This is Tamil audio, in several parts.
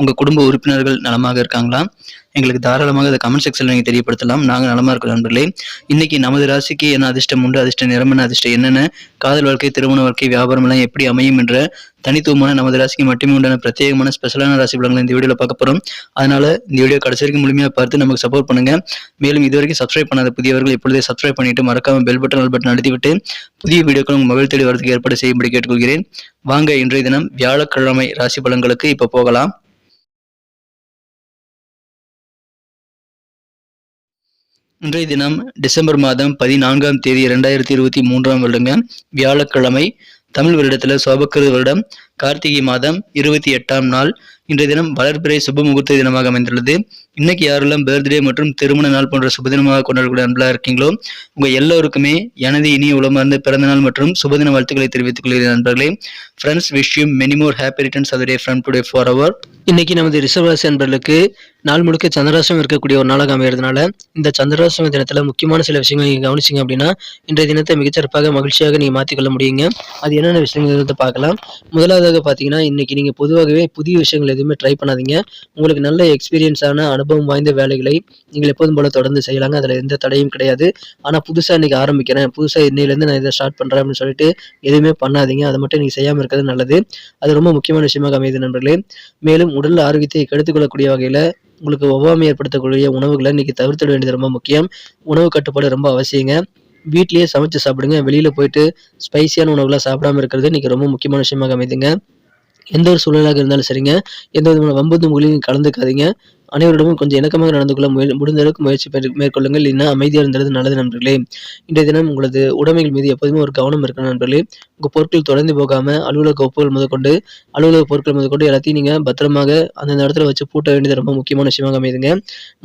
உங்கள் குடும்ப உறுப்பினர்கள் நலமாக இருக்காங்களா? எங்களுக்கு தாராளமாக அதை கமெண்ட் செக்ஷனில் நீங்கள் தெரியப்படுத்தலாம். நாங்கள் நலமாக இருக்கோம் நண்பர்களே. இன்றைக்கி நமது ராசிக்கு என்ன அதிர்ஷ்டம்? உண்டு அதிர்ஷ்ட நிறம் அதிர்ஷ்டம்? என்னென்ன? காதல் வாழ்க்கை திருமண வாழ்க்கை வியாபாரம் எல்லாம் எப்படி அமையும் என்ற தனித்துவமான நமது ராசிக்கு மட்டுமே உண்டான பிரத்யேகமான ஸ்பெஷலான ராசி பலங்களை இந்த வீடியோவில் பார்க்க போகிறோம் அதனால இந்த வீடியோ கடைசி வரைக்கும் முழுமையாக பார்த்து நமக்கு சப்போர்ட் பண்ணுங்க. மேலும் இதுவரைக்கும் சப்ஸ்கிரைப் பண்ணாத புதியவர்கள் இப்பொழுதே சப்ஸ்கிரைப் பண்ணிட்டு மறக்காம பெல் பட்டன் ஆல் பட்டன் அழுத்திவிட்டு புதிய வீடியோக்கள் உங்கள் மொபைல் தேடி வரதுக்கு ஏற்பாடு செய்யும்படி கேட்டுக்கொள்கிறேன். வாங்க இன்றைய தினம் வியாழக்கிழமை ராசி பலன்களுக்கு இப்போ போகலாம். இன்றைய தினம் டிசம்பர் மாதம் பதினான்காம் தேதி இரண்டாயிரத்தி இருபத்தி மூன்றாம் வருடங்க. வியாழக்கிழமை தமிழ் வருடத்தில் சோபக்கரு வருடம். கார்த்திகை மாதம் இருபத்தி எட்டாம் நாள். இன்றைய தினம் வளர்பிறை சுப முகூர்த்த தினமாக அமைந்துள்ளது. இன்னைக்கு யாரெல்லாம் பர்த்டே மற்றும் திருமண நாள் போன்ற சுப தினமாக கொண்டாடக்கூடிய அன்பலாக இருக்கீங்களோ உங்கள் எல்லோருக்குமே எனது இனிய உளமார்ந்த பிறந்த நாள் மற்றும் சுபதின வாழ்த்துக்களை தெரிவித்துக் கொள்கிறேன் நண்பர்களே friends wish you many more happy returns of from today for our இன்னைக்கு நமது ரிசர்வராசி அன்பர்களுக்கு நாள் முழுக்க சந்திராசம் இருக்கக்கூடிய ஒரு நாளாக அமைகிறதுனால இந்த சந்திராசிரம தினத்துல முக்கியமான சில விஷயங்கள் நீங்க கவனிச்சிங்க அப்படின்னா இன்றைய தினத்தை மிகச்சிறப்பாக மகிழ்ச்சியாக நீங்க மாற்றிக்கொள்ள முடியுங்க. அது என்னென்ன விஷயங்கள் பார்க்கலாம். முதலாவதாக பார்த்தீங்கன்னா இன்னைக்கு நீங்க பொதுவாகவே புதிய விஷயங்கள் எதுவுமே ட்ரை பண்ணாதீங்க. உங்களுக்கு நல்ல எக்ஸ்பீரியன்ஸான அனுபவம் வாய்ந்த வேலைகளை நீங்கள் எப்போதும் போல தொடர்ந்து செய்யலாங்க. அதில் எந்த தடையும் கிடையாது. ஆனால் புதுசாக இன்னைக்கு ஆரம்பிக்கிறேன். புதுசாக இன்னையிலேருந்து நான் இதை ஸ்டார்ட் பண்ணுறேன் அப்படின்னு சொல்லிட்டு எதுவுமே பண்ணாதீங்க. அதை மட்டும் நீங்கள் செய்யாமல் இருக்கிறது நல்லது. அது ரொம்ப முக்கியமான விஷயமாக அமையுது நண்பர்களே. மேலும் உடல் ஆரோக்கியத்தை கெடுத்துக்கொள்ளக்கூடிய வகையில் உங்களுக்கு ஒவ்வாமை ஏற்படுத்தக்கூடிய உணவுகளை இன்றைக்கி தவிர்த்திட வேண்டியது ரொம்ப முக்கியம். உணவு கட்டுப்பாடு ரொம்ப அவசியங்க. வீட்லேயே சமைச்சு சாப்பிடுங்க. வெளியில் போயிட்டு ஸ்பைசியான உணவுலாம் சாப்பிடாம இருக்கிறது இன்னைக்கு ரொம்ப முக்கியமான விஷயமாக அமைதுங்க. எந்த ஒரு சூழ்நிலையாக இருந்தாலும் சரிங்க. எந்த விதமான வம்பு மொழியும் கலந்துக்காதீங்க. அனைவரிடமும் கொஞ்சம் இணக்கமாக நடந்து கொள்ள முய முடிந்த அளவுக்கு முயற்சி மேற்கொள்ளுங்கள். இல்லைன்னா அமைதியாக இருந்தது நல்லது நண்பர்களே. இன்றைய தினம் உங்களது உடைமைகள் மீது எப்போதுமே ஒரு கவனம் இருக்கணும் நண்பர்களே. உங்கள் பொருட்கள் தொடர்ந்து போகாமல் அலுவலக ஒப்புகள் முதற்கொண்டு அலுவலக பொருட்கள் முதற்கொண்டு எல்லாத்தையும் நீங்கள் பத்திரமாக அந்தந்த இடத்துல வச்சு பூட்ட வேண்டியது ரொம்ப முக்கியமான விஷயமாக அமைதுங்க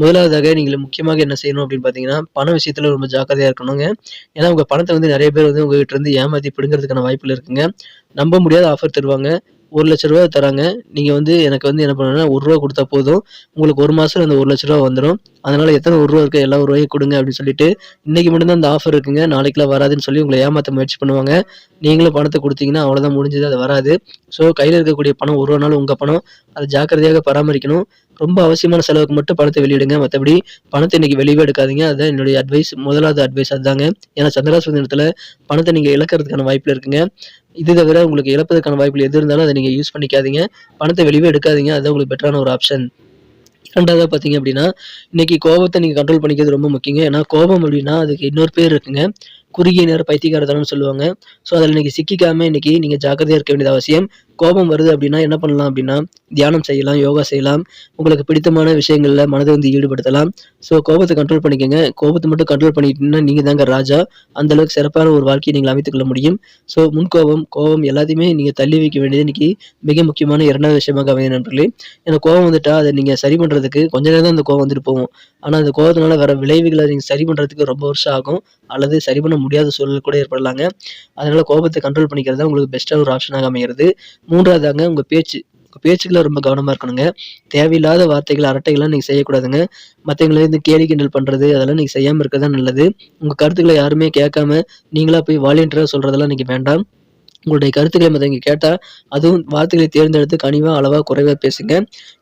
முதலாவதாக நீங்கள் முக்கியமாக என்ன செய்யணும் அப்படின்னு பார்த்தீங்கன்னா பண விஷயத்தில் ரொம்ப ஜாக்கிரதையாக இருக்கணுங்க. ஏன்னா உங்கள் பணத்தை வந்து நிறைய பேர் வந்து உங்ககிட்ட இருந்து ஏமாற்றி பிடுங்கிறதுக்கான வாய்ப்புகள் இருக்குங்க. நம்ப முடியாத ஆஃபர் தருவாங்க. ஒரு லட்ச ரூபா தராங்க. நீங்கள் வந்து எனக்கு வந்து என்ன பண்ணணும்னா ஒரு ரூபா கொடுத்தா போதும். உங்களுக்கு ஒரு மாதம் அந்த ஒரு லட்ச ரூபா வந்துடும் அதனால் எத்தனை ஒரு ரூபா இருக்கு எல்லா ஒரு ரூபாயும் கொடுங்க அப்படின்னு சொல்லிட்டு இன்றைக்கி மட்டும்தான் அந்த ஆஃபர் இருக்குங்க. நாளைக்கெல்லாம் வராதுன்னு சொல்லி உங்களை ஏமாற்ற முயற்சி பண்ணுவாங்க. நீங்களும் பணத்தை கொடுத்தீங்கன்னா அவ்வளோதான் முடிஞ்சது அது வராது. ஸோ கையில் இருக்கக்கூடிய பணம் ஒரு ரூபா நாள் உங்கள் பணம். அதை ஜாக்கிரதையாக பராமரிக்கணும். ரொம்ப அவசியமான செலவுக்கு மட்டும் பணத்தை வெளியிடுங்க. மற்றபடி பணத்தை இன்னைக்கு வெளியே எடுக்காதீங்க. அதுதான் என்னுடைய அட்வைஸ் முதலாவது அட்வைஸ் அதுதாங்க. ஏன்னா சந்திராசிரம நேரத்தில் பணத்தை நீங்கள் இழக்கிறதுக்கான வாய்ப்பில் இருக்குங்க. இது தவிர உங்களுக்கு இழப்பதற்கான வாய்ப்பில் எது இருந்தாலும் அதை நீங்கள் யூஸ் பண்ணிக்காதீங்க. பணத்தை வெளியே எடுக்காதீங்க. அதுதான் உங்களுக்கு பெட்டரான ஒரு ஆப்ஷன் இரண்டாவதாக பார்த்தீங்க அப்படின்னா இன்னைக்கு கோபத்தை நீங்கள் கண்ட்ரோல் பண்ணிக்கிறது ரொம்ப முக்கியங்க. ஏன்னா கோபம் அப்படின்னா அதுக்கு இன்னொரு பேர் இருக்குங்க. குறுகிய நேர பைத்தியக்காரத்தனம்னு சொல்லுவாங்க. ஸோ அதில் இன்னைக்கு சிக்கிக்காமல் இன்னைக்கு நீங்கள் ஜாக்கிரதையாக இருக்க வேண்டியது அவசியம். கோபம் வருது அப்படின்னா என்ன பண்ணலாம் அப்படின்னா தியானம் செய்யலாம் யோகா செய்யலாம். உங்களுக்கு பிடித்தமான விஷயங்களில் மனதை வந்து ஈடுபடுத்தலாம். ஸோ கோபத்தை கண்ட்ரோல் பண்ணிக்கோங்க. கோபத்தை மட்டும் கண்ட்ரோல் பண்ணிக்கிட்டீங்கன்னா நீங்கள் தாங்க ராஜா. அந்த அளவுக்கு சிறப்பான ஒரு வாழ்க்கையை நீங்கள் அமைத்துக்கொள்ள முடியும். ஸோ முன்கோபம் கோபம் எல்லாத்தையுமே நீங்கள் தள்ளி வைக்க வேண்டியது இன்னைக்கு மிக முக்கியமான இரண்டாவது விஷயமாக அமைய நண்பர்களே. ஏன்னா கோபம் வந்துட்டா அதை நீங்கள் சரி பண்ணுறதுக்கு கொஞ்ச நேரம் தான் அந்த கோபம் வந்துட்டு போகும். ஆனால் அந்த கோபத்தினால வர விளைவுகளை நீங்கள் சரி பண்ணுறதுக்கு ரொம்ப வருஷம் ஆகும். அல்லது சரி பண்ண முடியாத சூழல் கூட ஏற்படலாங்க. அதனால கோபத்தை கண்ட்ரோல் பண்ணிக்கிறது தான் உங்களுக்கு பெஸ்ட்டாக ஒரு ஆப்ஷனாக அமைகிறது. மூன்றாவதாங்க உங்கள் பேச்சு. உங்கள் பேச்சுக்களை ரொம்ப கவனமாக இருக்கணுங்க. தேவையில்லாத வார்த்தைகள் அரட்டைகள்லாம் நீங்கள் செய்யக்கூடாதுங்க. மற்றவங்களே இந்த கேலி கிண்டல் பண்ணுறது அதெல்லாம் நீங்கள் செய்யாமல் இருக்கிறது தான் நல்லது. உங்கள் கருத்துக்களை யாருமே கேட்காம நீங்களாக போய் வாலண்டியராக சொல்கிறதெல்லாம் நீங்கள் வேண்டாம். உங்களுடைய கருத்துக்களை மற்றவங்க கேட்டால் அதுவும் வார்த்தைகளை தேர்ந்தெடுத்து கனிவாக அளவாக குறைவாக பேசுங்க.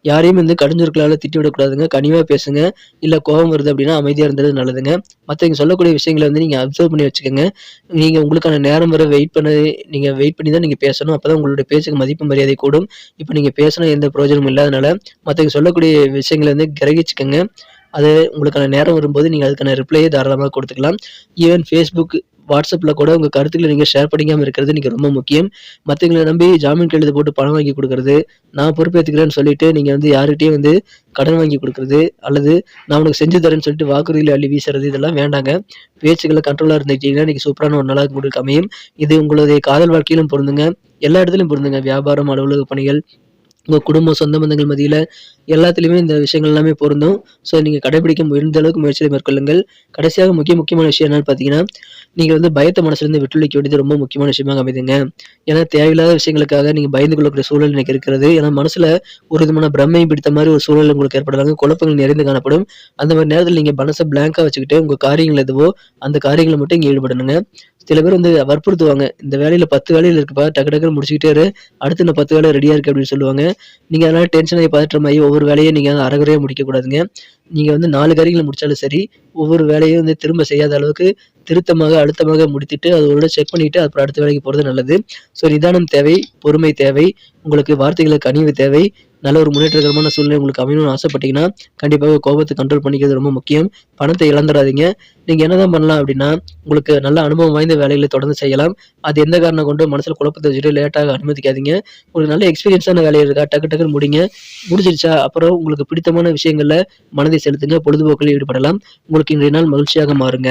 யாரையும் வந்து கடிஞ்சொற்களால் திட்டி விடக்கூடாதுங்க கனிவாக பேசுங்க. இல்லை கோபம் வருது அப்படின்னா அமைதியாக இருந்தது நல்லதுங்க. மற்றவங்க சொல்லக்கூடிய விஷயங்களை வந்து நீங்கள் அப்சர்வ் பண்ணி வச்சுக்கோங்க. நீங்கள் உங்களுக்கான நேரம் வரை வெயிட் பண்ண நீங்கள் வெயிட் பண்ணி தான் நீங்கள் பேசணும். அப்போ தான் உங்களுடைய பேச்சுக்கு மதிப்பு மரியாதை கூடும். இப்போ நீங்கள் பேசினா எந்த பிரயோஜனமும் இல்லாதனால மற்றவங்க சொல்லக்கூடிய விஷயங்களை வந்து கிரகிச்சுக்கோங்க. அது உங்களுக்கான நேரம் வரும்போது நீங்கள் அதுக்கான ரிப்ளையை தாராளமாக கொடுத்துக்கலாம். ஈவன் ஃபேஸ்புக் வாட்ஸ்அப்பில் கூட உங்கள் கருத்துக்களை நீங்கள் ஷேர் பண்ணிக்காமல் இருக்கிறது நீங்கள் ரொம்ப முக்கியம். மற்றவங்களை நம்பி ஜாமீன் கையெழுத்து போட்டு பணம் வாங்கி கொடுக்குறது நான் பொறுப்பேற்றுக்கிறேன்னு சொல்லிட்டு நீங்கள் வந்து யார்கிட்டையும் வந்து கடன் வாங்கி கொடுக்குறது அல்லது நான் உனக்கு செஞ்சு தரேன்னு சொல்லிட்டு வாக்குறுதியில் அள்ளி வீசுறது இதெல்லாம் வேண்டாங்க. பேச்சுக்களை கண்ட்ரோலாக இருந்துக்கிட்டீங்கன்னா இன்றைக்கி சூப்பரான ஒரு நாளாக உங்களுக்கு அமையும். இது உங்களுடைய காதல் வாழ்க்கையிலும் பொருந்துங்க. எல்லா இடத்துலையும் பொருந்துங்க. வியாபாரம் அலுவலக பணிகள் உங்கள் குடும்பம் சொந்த பந்தங்கள் மத்தியில் எல்லாத்துலேயுமே இந்த விஷயங்கள் எல்லாமே பொருந்தும். ஸோ நீங்கள் கடைபிடிக்க முடிந்த அளவுக்கு முயற்சியை மேற்கொள்ளுங்கள். கடைசியாக முக்கிய முக்கியமான விஷயம் என்னன்னு பார்த்தீங்கன்னா நீங்கள் வந்து பயத்தை மனசுலேருந்து விட்டுளிக்க வேண்டியது ரொம்ப முக்கியமான விஷயமாக அமைதுங்க. ஏன்னா தேவையில்லாத விஷயங்களுக்காக நீங்கள் பயந்து கொள்ளக்கூடிய சூழல் எனக்கு இருக்கிறது ஏன்னா மனசில் ஒரு விதமான பிரம்மை பிடித்த மாதிரி ஒரு சூழல் உங்களுக்கு ஏற்படலாங்க. குழப்பங்கள் நிறைந்து காணப்படும். அந்த மாதிரி நேரத்தில் நீங்கள் மனசை பிளாங்காக வச்சுக்கிட்டு உங்கள் காரியங்கள் எதுவோ அந்த காரியங்களை மட்டும் இங்கே ஈடுபடணுங்க. சில பேர் வந்து வற்புறுத்துவாங்க. இந்த வேலையில் பத்து வேலையில் இருக்குப்பா டக்கு டக்குன்னு முடிச்சுக்கிட்டே இரு. அடுத்து நான் பத்து வேலை ரெடியாக இருக்கு அப்படின்னு சொல்லுவாங்க. நீங்கள் அதனால் டென்ஷன் ஆகி மாதிரி ஒவ்வொரு வேலையை நீங்கள் வந்து அறகுறையாக முடிக்கக்கூடாதுங்க. நீங்கள் வந்து நாலு காரியங்களை முடித்தாலும் சரி ஒவ்வொரு வேலையும் வந்து திரும்ப செய்யாத அளவுக்கு திருத்தமாக அழுத்தமாக முடித்துட்டு ஒரு செக் பண்ணிவிட்டு அப்புறம் அடுத்த வேலைக்கு போகிறது நல்லது. ஸோ நிதானம் தேவை பொறுமை தேவை உங்களுக்கு வார்த்தைகளுக்கு கனிவு தேவை நல்ல ஒரு முன்னேற்றகரமான சூழ்நிலை உங்களுக்கு அமையணும்னு ஆசைப்பட்டீங்கன்னா கண்டிப்பாக கோபத்தை கண்ட்ரோல் பண்ணிக்கிறது ரொம்ப முக்கியம். பணத்தை இழந்துடாதீங்க. நீங்கள் என்னதான் பண்ணலாம் அப்படின்னா உங்களுக்கு நல்ல அனுபவம் வாய்ந்த வேலைகளை தொடர்ந்து செய்யலாம். அது எந்த காரணம் கொண்டு மனசில் குழப்பத்தை வச்சுட்டு லேட்டாக அனுமதிக்காதீங்க. உங்களுக்கு நல்ல எக்ஸ்பீரியன்ஸான வேலை இருக்கா டக்கு டக்குன்னு முடிங்க. முடிஞ்சிருச்சா அப்புறம் உங்களுக்கு பிடித்தமான விஷயங்களில் மனதை செலுத்துங்க பொழுதுபோக்கில் ஈடுபடலாம். உங்களுக்கு இன்றைய நாள் மகிழ்ச்சியாக மாறுங்க.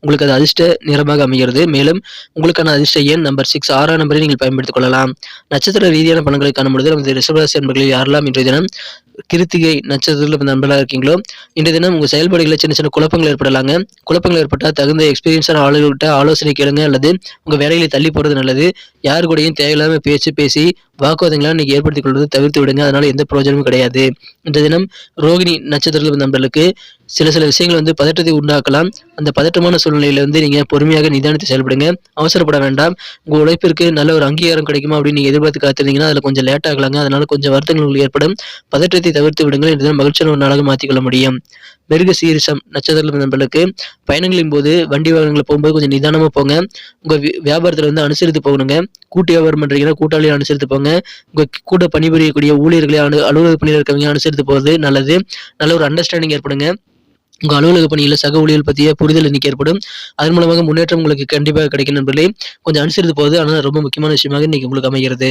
உங்களுக்கு அது அதிர்ஷ்ட நிறமாக அமைகிறது. மேலும் உங்களுக்கான அதிர்ஷ்ட எண் நம்பர் சிக்ஸ் ஆறாம் நம்பரை நீங்கள் பயன்படுத்திக் கொள்ளலாம். நட்சத்திர ரீதியான பணங்களை காணும்பொழுது நமது ரிஷபராசி நண்பர்களில் யாரெல்லாம் இன்றைய தினம் கிருத்திகை நட்சத்திரத்தில் நண்பர்களாக இருக்கீங்களோ இன்றைய தினம் உங்கள் செயல்பாடுகளில் சின்ன சின்ன குழப்பங்கள் ஏற்படலாங்க. குழப்பங்கள் ஏற்பட்டால் தகுந்த எக்ஸ்பீரியன்ஸான ஆளுகிட்ட ஆலோசனை கேளுங்க. அல்லது உங்கள் வேலைகளை தள்ளி போகிறது நல்லது. யார் கூடயும் தேவையில்லாமல் பேச்சு பேசி வாக்குவாதங்களாக இன்றைக்கி ஏற்படுத்திக் கொள்வது தவிர்த்து விடுங்க. அதனால எந்த பிரயோஜனமும் கிடையாது. இன்றைய தினம் ரோகிணி நட்சத்திரத்தில் நண்பர்களுக்கு சில சில விஷயங்கள் வந்து பதற்றத்தை உண்டாக்கலாம். அந்த பதற்றமான சூழ்நிலையில வந்து நீங்க பொறுமையாக நிதானித்து செயல்படுங்க. அவசரப்பட வேண்டாம். உங்க உழைப்பிற்கு நல்ல ஒரு அங்கீகாரம் கிடைக்குமா அப்படின்னு நீங்க எதிர்பார்த்து காத்திருந்தீங்கன்னா அதுல கொஞ்சம் லேட் ஆகலாங்க. அதனால கொஞ்சம் வருத்தங்கள் ஏற்படும். பதற்றத்தை தவிர்த்து விடுங்கள். என்று மகிழ்ச்சியான ஒரு நாளாக மாற்றிக்கொள்ள முடியும். மிருக சீரிசம் நட்சத்திர நண்பர்களுக்கு பயணங்களின் போது வண்டி வாகனங்களை போகும்போது கொஞ்சம் நிதானமா போங்க. உங்க வியாபாரத்துல வந்து அனுசரித்து போகணுங்க. கூட்டு வியாபாரம் பண்றீங்கன்னா கூட்டாளியை அனுசரித்து போங்க. உங்க கூட பணிபுரியக்கூடிய ஊழியர்களை அனு அலுவலக பணியில் இருக்கவங்க அனுசரித்து போகிறது நல்லது. நல்ல ஒரு அண்டர்ஸ்டாண்டிங் ஏற்படுங்க. உங்கள் அலுவலக பணியில் சக ஊழியர் பற்றிய புரிதல் இன்னைக்கு ஏற்படும். அதன் மூலமாக முன்னேற்றம் உங்களுக்கு கண்டிப்பாக கிடைக்கும் நண்பர்களே. கொஞ்சம் அனுசரித்து போகுது ஆனால் ரொம்ப முக்கியமான விஷயமாக இன்னைக்கு உங்களுக்கு அமைகிறது.